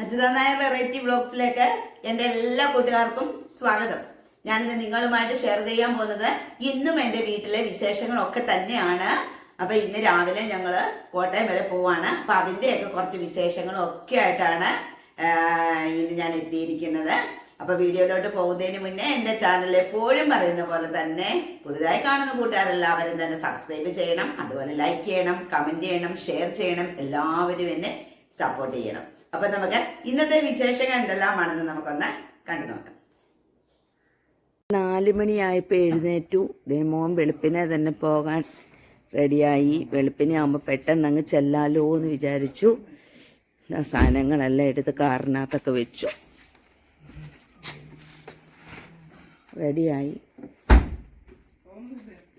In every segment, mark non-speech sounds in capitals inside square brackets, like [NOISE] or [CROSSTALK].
അച്യുതനായ variety വ്ളോഗ്സിലേക്ക് എന്റെ എല്ലാ കൂട്ടുകാർക്കും സ്വാഗതം. ഞാനിത് നിങ്ങളുമായിട്ട് ഷെയർ ചെയ്യാൻ പോകുന്നത് ഇന്നും എന്റെ വീട്ടിലെ വിശേഷങ്ങളൊക്കെ തന്നെയാണ്. അപ്പൊ ഇന്ന് രാവിലെ ഞങ്ങൾ കോട്ടയം വരെ പോവാണ്. അപ്പൊ അതിന്റെയൊക്കെ കുറച്ച് വിശേഷങ്ങളും ഒക്കെ ആയിട്ടാണ് ഇന്ന് ഞാൻ എത്തിയിരിക്കുന്നത്. അപ്പൊ വീഡിയോയിലോട്ട് പോകുന്നതിന് മുന്നേ എന്റെ ചാനൽ എപ്പോഴും പറയുന്ന പോലെ തന്നെ പുതുതായി കാണുന്ന കൂട്ടുകാരെല്ലാവരും തന്നെ സബ്സ്ക്രൈബ് ചെയ്യണം അതുപോലെ ലൈക്ക് ചെയ്യണം കമന്റ് ചെയ്യണം ഷെയർ ചെയ്യണം എല്ലാവരും എന്നെ സപ്പോർട്ട് ചെയ്യണം. അപ്പൊ നമുക്ക് ഇന്നത്തെ വിശേഷങ്ങൾ എന്തെല്ലാമാണെന്ന് നമുക്കൊന്ന് കണ്ടു നോക്കാം. നാല് മണിയായപ്പോൾ എഴുന്നേറ്റു. മോൻ വെളുപ്പിനെ തന്നെ പോകാൻ റെഡിയായി. വെളുപ്പിനെ ആകുമ്പോൾ പെട്ടെന്ന് അങ്ങ് ചെല്ലാലോ എന്ന് വിചാരിച്ചു. സാധനങ്ങളെല്ലാം എടുത്ത് കാറിനകത്തൊക്കെ വെച്ചു. റെഡിയായി.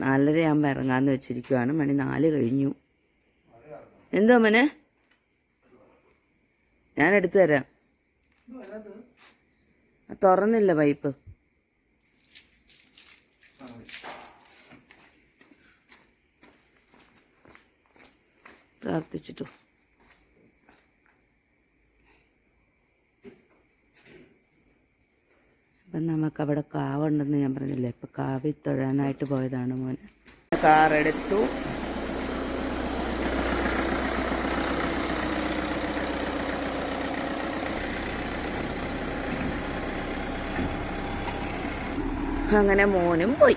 നാലരയാകുമ്പോൾ ഇറങ്ങാമെന്ന് വെച്ചിരിക്കുവാണ്. മണി നാല് കഴിഞ്ഞു. എന്തോ മോനെ? ഞാൻ എടുത്തു തരാം. തുറന്നില്ല പൈപ്പ്. പ്രാർത്ഥിച്ചിട്ടു. അപ്പം നമുക്കവിടെ കാവുണ്ടെന്ന് ഞാൻ പറഞ്ഞില്ലേ? ഇപ്പം കാവിൽ തൊഴാനായിട്ട് പോയതാണ് മോൻ. കാറെടുത്തു. അങ്ങനെ മോനും പോയി.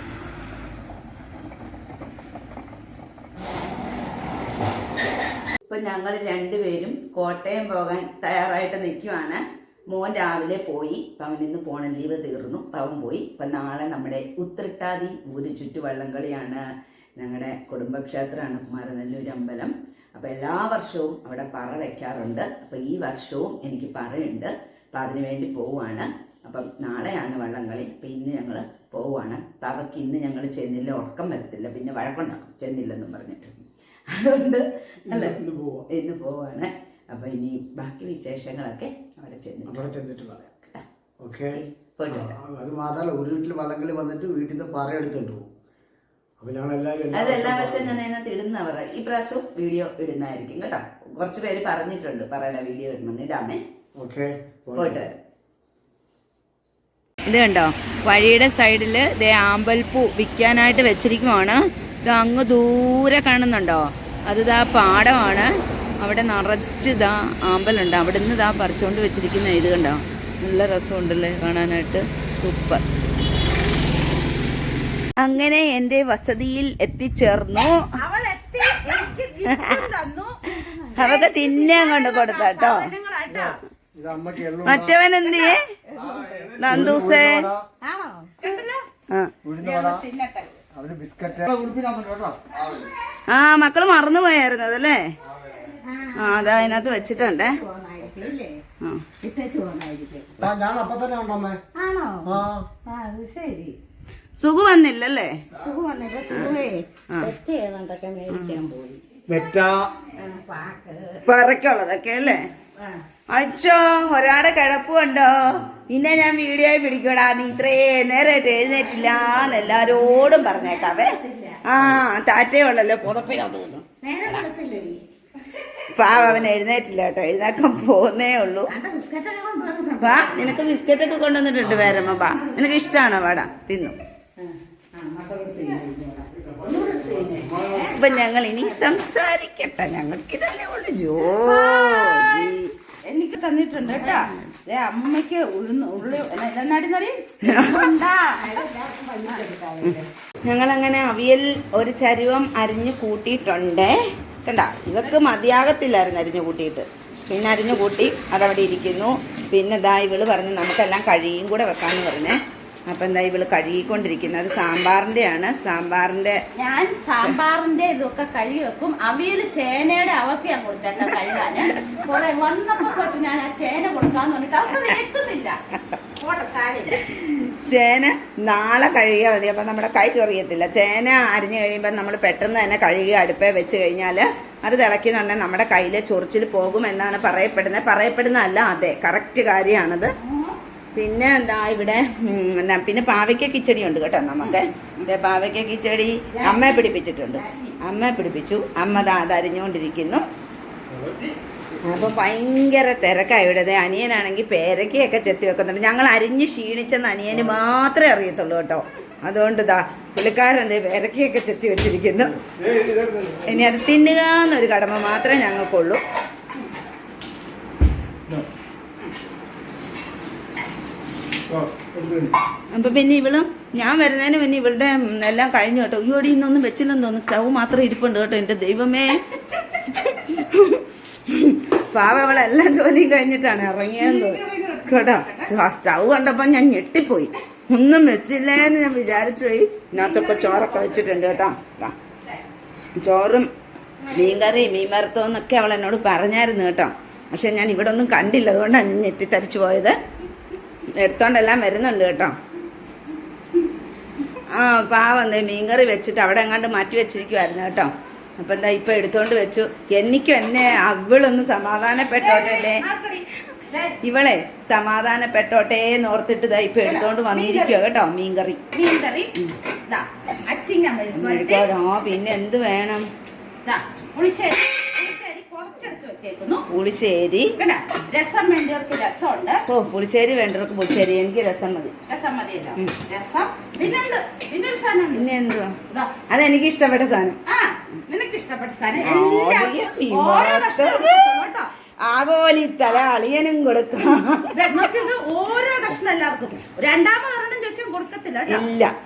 ഇപ്പൊ ഞങ്ങൾ രണ്ടുപേരും കോട്ടയം പോകാൻ തയ്യാറായിട്ട് നിൽക്കുവാണ് മോൻ രാവിലെ പോയി അവൻ ഇന്ന് പോണ ലീവ് തീർന്നു. അവൻ പോയി. ഇപ്പൊ നാളെ നമ്മുടെ ഉത്രട്ടാതി ഊര് ചുറ്റുവള്ളംകളിയാണ് ഞങ്ങളുടെ കുടുംബക്ഷേത്രമാണ് കുമാരനെല്ലൂർ അമ്പലം. അപ്പൊ എല്ലാ വർഷവും അവിടെ പറ വെക്കാറുണ്ട്. അപ്പൊ ഈ വർഷവും എനിക്ക് പറയുണ്ട്. അപ്പൊ അതിനു വേണ്ടി പോവാണ്. അപ്പം നാളെയാണ് വള്ളംകളി. അപ്പം ഇന്ന് ഞങ്ങൾ പോവാണ്. താവക്ക് ഇന്ന് ഞങ്ങൾ ചെന്നില്ല ഉറക്കം വരത്തില്ല. പിന്നെ വഴക്കുണ്ടാക്കും ചെന്നില്ലെന്നും പറഞ്ഞിട്ട്. അതുകൊണ്ട് അല്ല ഇന്ന് പോവാം. ഇന്ന് പോവാണ്. അപ്പൊ ഇനി ബാക്കി വിശേഷങ്ങളൊക്കെ അവിടെ ചെന്നിട്ട് അവിടെ ചെന്നിട്ട് പറയാം. ഓക്കെ? പോയിട്ട് വരാം. അത് മാത്രമല്ല ഒരു വീട്ടിൽ വള്ളംകളി വന്നിട്ട് വീട്ടിൽ നിന്ന് പറ എടുത്തിട്ട് പോകും അപ്പൊ ഞങ്ങൾ എല്ലാവരും എല്ലാ അത് എല്ലാ വർഷവും ഞാൻ അതിനകത്ത് ഇടുന്നവർ ഈ പ്രാവശ്യം വീഡിയോ ഇടുന്നതായിരിക്കും കേട്ടോ. കുറച്ച് പേര് പറഞ്ഞിട്ടുണ്ട് പറയണ വീഡിയോ ഇടണമെന്ന്. ഇടാമേ. ഓക്കെ പോയിട്ട് ഇത് കണ്ടോ? വഴിയുടെ സൈഡിൽ ദേ ആമ്പൽപ്പൂ വിൽക്കാനായിട്ട് വെച്ചിരിക്കുവാണ്. ഇത് അങ്ങ് ദൂരെ കാണുന്നുണ്ടോ? അത് ഇതാ പാടമാണ്. അവിടെ നിറച്ച് ഇതാ ആമ്പലുണ്ട്. അവിടെ നിന്ന് ഇതാ പറിച്ചുകൊണ്ട് വെച്ചിരിക്കുന്ന ഇത് കണ്ടോ? നല്ല രസമുണ്ടല്ലേ കാണാനായിട്ട്. സൂപ്പർ. അങ്ങനെ എന്റെ വസതിയിൽ എത്തിച്ചേർന്നു. അവക്ക് തിന്നാൻ കൊണ്ട് കൊടുത്താട്ടോ മറ്റവൻ എന്തിയേ? നന്ദൂസേ. ആ. മക്കൾ മറന്നു ബിസ്ക്കറ്റ്. ഉടുപ്പിനാകുന്നുണ്ട് കേട്ടോ. ആ മക്കൾ മറന്നുപോയായിരുന്നു അതല്ലേ? ആ അതാ അതിനകത്ത് വെച്ചിട്ടുണ്ടേ. സുഖു വന്നില്ലല്ലേ? സുഖം വന്നില്ല. സുഖേ അല്ലേ? ആ, അച്ഛോ ഒരാടെ കിടപ്പുണ്ടോ? നിന്നെ ഞാൻ വീഡിയോയിൽ പിടിക്കടാ നീ ഇത്രേ നേരമായിട്ട് എഴുന്നേറ്റില്ല എന്ന് എല്ലാരോടും പറഞ്ഞേക്കാവേ ആ താറ്റയുള്ളല്ലോ പുതപ്പിനാ തോന്നുന്നു. പാവ അവൻ എഴുന്നേറ്റില്ല കേട്ടോ. എഴുന്നേക്കാൻ പോന്നേ ഉള്ളൂ. വാ നിനക്ക് ബിസ്ക്കറ്റ് ഒക്കെ കൊണ്ടുവന്നിട്ടുണ്ട് വേരമ്മ വാ. നിനക്ക് ഇഷ്ടമാണോ വാടാ തിന്നു. അപ്പൊ ഞങ്ങൾ ഇനി സംസാരിക്കട്ടെ. ഞങ്ങൾക്ക് ഇതല്ലേ ഉള്ളു ജോലി എനിക്ക് തന്നിട്ടുണ്ട് കേട്ടാ. ദേ അമ്മയ്ക്ക് ഉഴുന്ന് ഉള്ളി അങ്ങനെ [LAUGHS] അവിയൽ ഒരു ചരുവം അരിഞ്ഞു കൂട്ടിയിട്ടുണ്ട്. കണ്ട? ഇവക്ക് മതിയാകത്തില്ലായിരുന്നു അരിഞ്ഞു കൂട്ടിയിട്ട്. പിന്നെ അരിഞ്ഞു കൂട്ടി അതവിടെ ഇരിക്കുന്നു. പിന്നെ ദാ ഇവൾ പറഞ്ഞു നമുക്കെല്ലാം കഴിയും കൂടെ വെക്കാന്ന് പറഞ്ഞേ. അപ്പം എന്താ ഇവൾ കഴുകിക്കൊണ്ടിരിക്കുന്നത്? അത് സാമ്പാറിന്റെയാണ് സാമ്പാറിന്റെ ഞാൻ സാമ്പാറിന്റെ ഇതൊക്കെ കഴുകി വെക്കും. അവിയൽ ചേനയുടെ അവർക്ക് ഞാൻ കൊടുത്തേക്കാം കഴുകാന്. കുറെ വന്നപ്പോ തൊട്ട് ഞാൻ ആ ചേന കൊടുക്കാന്ന് പറഞ്ഞിട്ട് അവർക്ക് ചേന നാളെ കഴുകിയാൽ മതി. അപ്പം നമ്മുടെ കൈ ചൊറിയത്തില്ല. ചേന അരിഞ്ഞു കഴിയുമ്പോൾ നമ്മൾ പെട്ടെന്ന് തന്നെ കഴുകി അടുപ്പേ വെച്ച് കഴിഞ്ഞാൽ അത് തിളയ്ക്കുന്നുണ്ടെങ്കിൽ നമ്മുടെ കയ്യിലെ ചൊറിച്ചിൽ പോകും എന്നാണ് പറയപ്പെടുന്നത്. പറയപ്പെടുന്നതല്ല അതെ കറക്റ്റ് കാര്യമാണത്. പിന്നെ എന്താ ഇവിടെ പിന്നെ പാവയ്ക്ക കിച്ചടി ഉണ്ട് കേട്ടോ നമുക്ക്. ദേ പാവയ്ക്ക കിച്ചടി അമ്മയെ പിടിപ്പിച്ചിട്ടുണ്ട്. അമ്മയെ പിടിപ്പിച്ചു. അമ്മ ദാ അത് അരിഞ്ഞുകൊണ്ടിരിക്കുന്നു. അപ്പൊ ഭയങ്കര തിരക്കായി ഇവിടെ. അനിയനാണെങ്കിൽ പേരക്കയൊക്കെ ചെത്തി വെക്കുന്നുണ്ട്. ഞങ്ങൾ അരിഞ്ഞ് ക്ഷീണിച്ചെന്ന് അനിയന് മാത്രമേ അറിയത്തുള്ളൂ കേട്ടോ. അതുകൊണ്ട് ഇതാ പുള്ളിക്കാരൻ പേരക്കയൊക്കെ ചെത്തി വെച്ചിരിക്കുന്നു. ഇനി അത് തിന്നുക എന്നൊരു കടമ മാത്രമേ ഞങ്ങൾക്കുള്ളൂ. അപ്പൊ പിന്നെ ഇവളും ഞാൻ വരുന്നതിന് പിന്നെ ഇവളുടെ എല്ലാം കഴിഞ്ഞു കേട്ടോ. അയ്യോടി ഇന്നൊന്നും വെച്ചില്ലെന്ന് തോന്നുന്നു. സ്റ്റവ് മാത്രം ഇരിപ്പുണ്ട് കേട്ടോ എന്റെ ദൈവമേ. പാവ അവളെല്ലാം ജോലിയും കഴിഞ്ഞിട്ടാണ് ഇറങ്ങിയെന്ന് കേട്ടോ ആ സ്റ്റവ് കണ്ടപ്പോ ഞാൻ ഞെട്ടിപ്പോയി. ഒന്നും വെച്ചില്ലേന്ന് ഞാൻ വിചാരിച്ചു. പോയി ഇതിനകത്തൊക്കെ ചോറൊക്കെ വെച്ചിട്ടുണ്ട് കേട്ടോ. ചോറും മീൻകറി മീൻ വറുത്തമെന്നൊക്കെ അവൾ എന്നോട് പറഞ്ഞായിരുന്നു കേട്ടോ. പക്ഷെ ഞാൻ ഇവിടെ ഒന്നും കണ്ടില്ല. അതുകൊണ്ടാണ് ഞാൻ ഞെട്ടിത്തരിച്ചു പോയത്. എടുത്തോണ്ടെല്ലാം വരുന്നുണ്ട് കേട്ടോ. ആ പാവം മീൻകറി വെച്ചിട്ട് അവിടെ എങ്ങാണ്ട് മാറ്റി വെച്ചിരിക്കുമായിരുന്നു കേട്ടോ. അപ്പം എന്താ ഇപ്പം എടുത്തോണ്ട് വെച്ചു. എനിക്കും എന്നെ അവളൊന്ന് സമാധാനപ്പെട്ടോട്ടെ ഇവളെ സമാധാനപ്പെട്ടോട്ടെ എന്നോർത്തിട്ട് ഇതാ ഇപ്പം എടുത്തോണ്ട് വന്നിരിക്കുക കേട്ടോ മീൻകറി. മീൻകറി? ആ പിന്നെ എന്ത് വേണം? വെച്ചേക്കുന്നു. പുളിശ്ശേരി. രസം വേണ്ടവർക്ക് രസമുണ്ട്. ഓ പുളിശ്ശേരി വേണ്ടവർക്ക് പുളിശ്ശേരി. എനിക്ക് രസം മതി. രസം മതിയല്ലോ. രസം. പിന്നെ പിന്നെ ഒരു സാധനം പിന്നെ എന്തുവാ? അതെനിക്ക് ഇഷ്ടപ്പെട്ട സാധനം. ആ നിനക്ക് ഇഷ്ടപ്പെട്ട സാധനം എല്ലാവർക്കും ഓരോ കേട്ടോ. അളിയനും കൊടുക്കാം. ഓരോ കഷ്ണം എല്ലാവർക്കും. രണ്ടാമത് ഒരെണ്ണം ചോദിച്ചാൽ കൊടുക്കത്തില്ല ഇല്ല. [LAUGHS]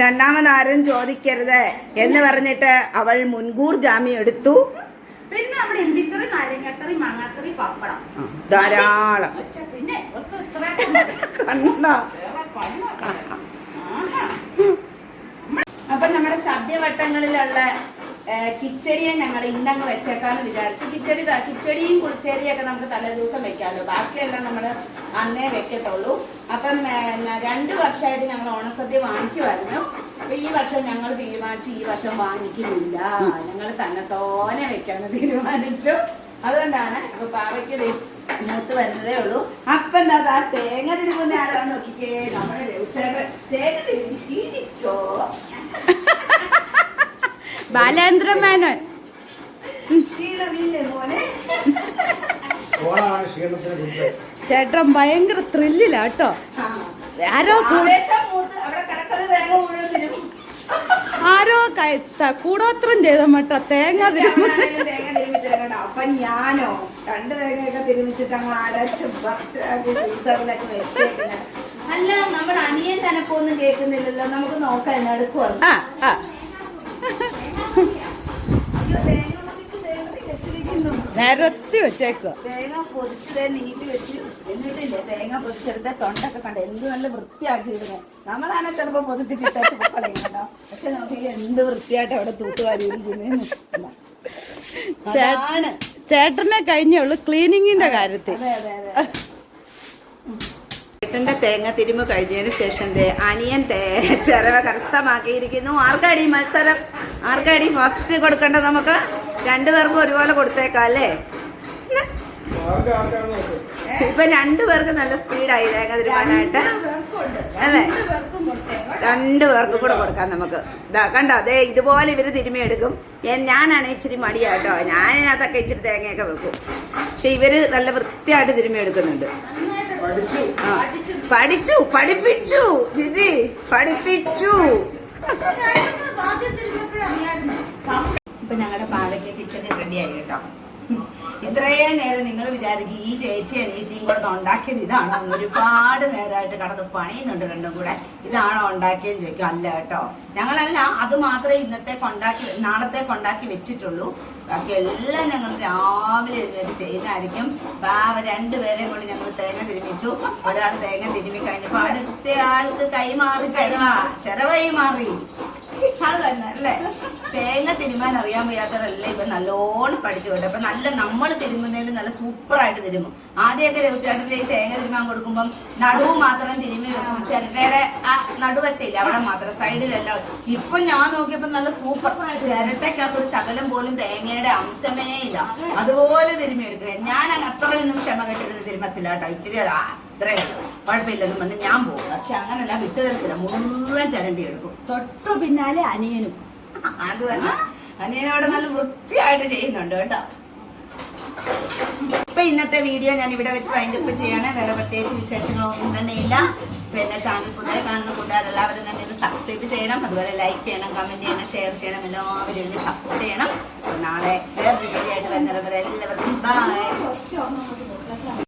രണ്ടാമത് ആരും ചോദിക്കരുത് എന്ന് പറഞ്ഞിട്ട് അവൾ മുൻകൂർ ജാമ്യം എടുത്തു. പിന്നെ നമ്മുടെ ഇഞ്ചിക്കറി നാരങ്ങക്കറി മാങ്ങാക്കറി പപ്പടം. ധാരാളം. പിന്നെ. അപ്പൊ നമ്മുടെ സദ്യവട്ടങ്ങളിലുള്ള കിച്ചടിയെ ഞങ്ങൾ ഇന്നങ്ങ് വെച്ചേക്കാന്ന് വിചാരിച്ചു. കിച്ചടി കിച്ചടിയും പുളിശ്ശേരിയും ഒക്കെ നമുക്ക് തലേ ദിവസം വെക്കാമല്ലോ ബാക്കിയെല്ലാം നമ്മൾ അന്നേ വെക്കത്തുള്ളൂ. അപ്പം രണ്ട് വർഷമായിട്ട് ഞങ്ങൾ ഓണസദ്യ വാങ്ങിക്കുമായിരുന്നു അപ്പൊ ഈ വർഷം ഞങ്ങൾ തീരുമാനിച്ചു ഈ വർഷം വാങ്ങിക്കുന്നില്ല. ഞങ്ങൾ തന്നെ തോനെ വെക്കാന്ന് തീരുമാനിച്ചു. അതുകൊണ്ടാണ് അപ്പൊ പാവയ്ക്ക് മൂത്ത് വരുന്നതേ ഉള്ളൂ. അപ്പൊ എന്താ തേങ്ങ തിരുമുന്ന ആരാന്ന് നോക്കിക്കേ. നമ്മുടെ തേങ്ങ തിരുമ്പി ക്ഷീണിച്ചോ ബാലേന്ദ്ര മേനോൻ ചേട്ടൻ ഭയങ്കര ത്രില്ലിലാട്ടോ കേട്ടോ. ആരോ ആരോ കൂടോത്രം ചെയ്ത മട്ട തേങ്ങ അപ്പൊ ഞാനോ രണ്ട് തേങ്ങയൊക്കെ തിരുമിച്ചിട്ട് അങ്ങ് ഫ്രീസറിലൊക്കെ വെച്ചേക്കുന്നത് അല്ല നമ്മുടെ അനിയൻ തനക്കൊന്നും കേൾക്കുന്നില്ലല്ലോ. നമുക്ക് നോക്കാം എന്നെടുക്കുവാണ് ആ ആ അയ്യോ തേങ്ങ പൊതിച്ച് തേങ്ങ വെച്ചിരിക്കുന്നു നിരത്തി വെച്ചേക്കുക തേങ്ങ പൊതിച്ച് നീട്ടി വെച്ച് എന്നിട്ടില്ലേ? തേങ്ങ പൊതിച്ചെടുത്ത തൊണ്ടൊക്കെ കണ്ട്. എന്ത് നല്ല വൃത്തിയാക്കി ഇടുന്നത് നമ്മളാണ് ചിലപ്പോ പൊതിച്ച് കിട്ടാച്ച് പൊക്കളയും കേട്ടോ പക്ഷെ നോക്കി എന്ത് വൃത്തിയായിട്ട് അവിടെ തൂത്തുവാരിയിരിക്കുന്നു അതാണ്. ചേട്ടനെ കഴിഞ്ഞുള്ളൂ ക്ലീനിങ്ങിന്റെ കാര്യത്തിൽ. ചേട്ടന്റെ തേങ്ങ തിരുമ്പ് കഴിഞ്ഞതിന് ശേഷം അനിയൻ തേ ചെലവ് കരസ്ഥമാക്കിയിരിക്കുന്നു. ആർക്കാടി മത്സരം? ആർക്കാടി ഫസ്റ്റ് കൊടുക്കേണ്ടത് നമുക്ക്? രണ്ടുപേർക്കും ഒരുപോലെ കൊടുത്തേക്കാം അല്ലേ? ഇപ്പൊ രണ്ടുപേർക്ക് നല്ല സ്പീഡായി തേങ്ങ തിരുമാനായിട്ട് അല്ലേ? രണ്ടു പേർക്കും കൂടെ കൊടുക്കാം നമുക്ക്. ഇതാ കണ്ടോ? അതെ ഇതുപോലെ ഇവർ തിരുമിയെടുക്കും ഞാനാണ് ഇച്ചിരി മടിയാട്ടോ. ഞാനതിനകത്തൊക്കെ ഇച്ചിരി തേങ്ങയൊക്കെ വെക്കും. പക്ഷെ ഇവർ നല്ല വൃത്തിയായിട്ട് തിരുമിയെടുക്കുന്നുണ്ട് ആ. പഠിച്ചു പഠിപ്പിച്ചു ജിജി. പഠിപ്പിച്ചു. ഇപ്പൊ ഞങ്ങളുടെ പാവയ്ക്ക് കിച്ചടി റെഡിയായി കേട്ടോ. ഇത്രയും നേരം നിങ്ങൾ വിചാരിക്കും ഈ ചേച്ചി അനിയത്തിയും കൂടെ ഉണ്ടാക്കിയത് ഇതാണോ. ഒരുപാട് നേരമായിട്ട് കടന്ന് പണിയുന്നുണ്ട് രണ്ടും കൂടെ. ഇതാണോ ഉണ്ടാക്കിയെന്ന് ചോദിക്കും അല്ല കേട്ടോ. ഞങ്ങളല്ല അത് മാത്രമേ ഇന്നത്തെ കൊണ്ടാക്കി നാളത്തെ കൊണ്ടാക്കി വെച്ചിട്ടുള്ളൂ. ബാക്കി എല്ലാം ഞങ്ങൾ രാവിലെ എഴുന്നേറ്റ് ചെയ്യുന്നതായിരിക്കും. പാവ രണ്ടുപേരെയും കൂടി ഞങ്ങൾ തേങ്ങ തിരുമിച്ചു. ഒരാൾ തേങ്ങ തിരുമി കഴിഞ്ഞപ്പോ അടുത്ത ആൾക്ക് കൈമാറി കൈമാ ചെലവായി മാറി. അത് തേങ്ങ തിരുമാൻ അറിയാൻ വയ്യാത്തവരല്ലേ ഇപ്പൊ നല്ലോണം പഠിച്ചു കേട്ടോ അപ്പൊ നല്ല നമ്മൾ തിരുമുന്നതിൽ നല്ല സൂപ്പറായിട്ട് തിരുമും ആദ്യമൊക്കെ രവിചേട്ടന്റെ ഈ തേങ്ങ തിരുമാൻ കൊടുക്കുമ്പം നടുവ് മാത്രം തിരുമി വെക്കും. ചിരട്ടയുടെ ആ നടുവശയില്ല അവിടെ മാത്രം സൈഡിലെല്ലാം ഇപ്പൊ ഞാൻ നോക്കിയപ്പോ നല്ല സൂപ്പർ. ചിരട്ടയ്ക്കകത്തൊരു ശകലം പോലും തേങ്ങയുടെ അംശമേ ഇല്ല. അതുപോലെ തിരുമി എടുക്കുക ഞാൻ അത്രയൊന്നും ക്ഷമ കെട്ടിരുന്ന് തിരുമത്തില്ല കേട്ടോ. ഇച്ചിരി ഇത്രയും കുഴപ്പമില്ലെന്ന് പറഞ്ഞ് ഞാൻ പോകും. പക്ഷെ അങ്ങനല്ല വിട്ടു തരത്തില്ല മുഴുവൻ ചരണ്ടി എടുക്കും. തൊട്ടു പിന്നാലെ അനിയനും. അത് തന്നെ. അനിയനവിടെ നല്ല വൃത്തിയായിട്ട് ചെയ്യുന്നുണ്ട് കേട്ടോ. ഇപ്പൊ ഇന്നത്തെ വീഡിയോ ഞാൻ ഇവിടെ വെച്ച് വൈൻഡപ്പ് ചെയ്യണേ. വേറെ പ്രത്യേകിച്ച് വിശേഷങ്ങളൊന്നും തന്നെ ഇല്ല. പിന്നെ ചാനൽ പുതിയ കാണുന്ന കൂട്ടുകാരെല്ലാവരും തന്നെ ഇത് സബ്സ്ക്രൈബ് ചെയ്യണം. അതുപോലെ ലൈക്ക് ചെയ്യണം കമന്റ് ചെയ്യണം ഷെയർ ചെയ്യണം. എല്ലാവരും ഇതിന് സപ്പോർട്ട് ചെയ്യണം. നാളെ വേറെ വീഡിയോ ആയിട്ട് വരുന്നവരെ എല്ലാവർക്കും ബൈ